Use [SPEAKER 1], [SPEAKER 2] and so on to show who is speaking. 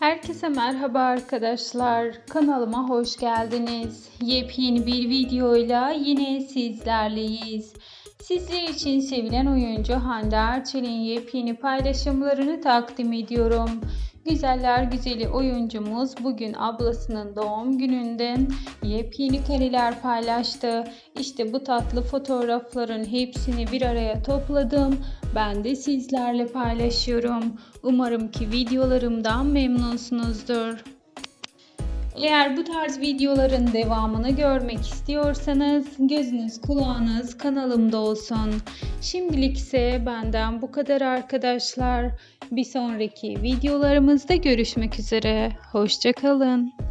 [SPEAKER 1] Herkese merhaba arkadaşlar. Kanalıma hoş geldiniz. Yepyeni bir videoyla yine sizlerleyiz. Sizler için sevilen oyuncu Hande Erçel'in yepyeni paylaşımlarını takdim ediyorum. Güzeller güzeli oyuncumuz bugün ablasının doğum gününden yepyeni kareler paylaştı. İşte bu tatlı fotoğrafların hepsini bir araya topladım. Ben de sizlerle paylaşıyorum. Umarım ki videolarımdan memnunsunuzdur. Eğer bu tarz videoların devamını görmek istiyorsanız gözünüz kulağınız kanalımda olsun. Şimdilik ise benden bu kadar arkadaşlar. Bir sonraki videolarımızda görüşmek üzere. Hoşçakalın.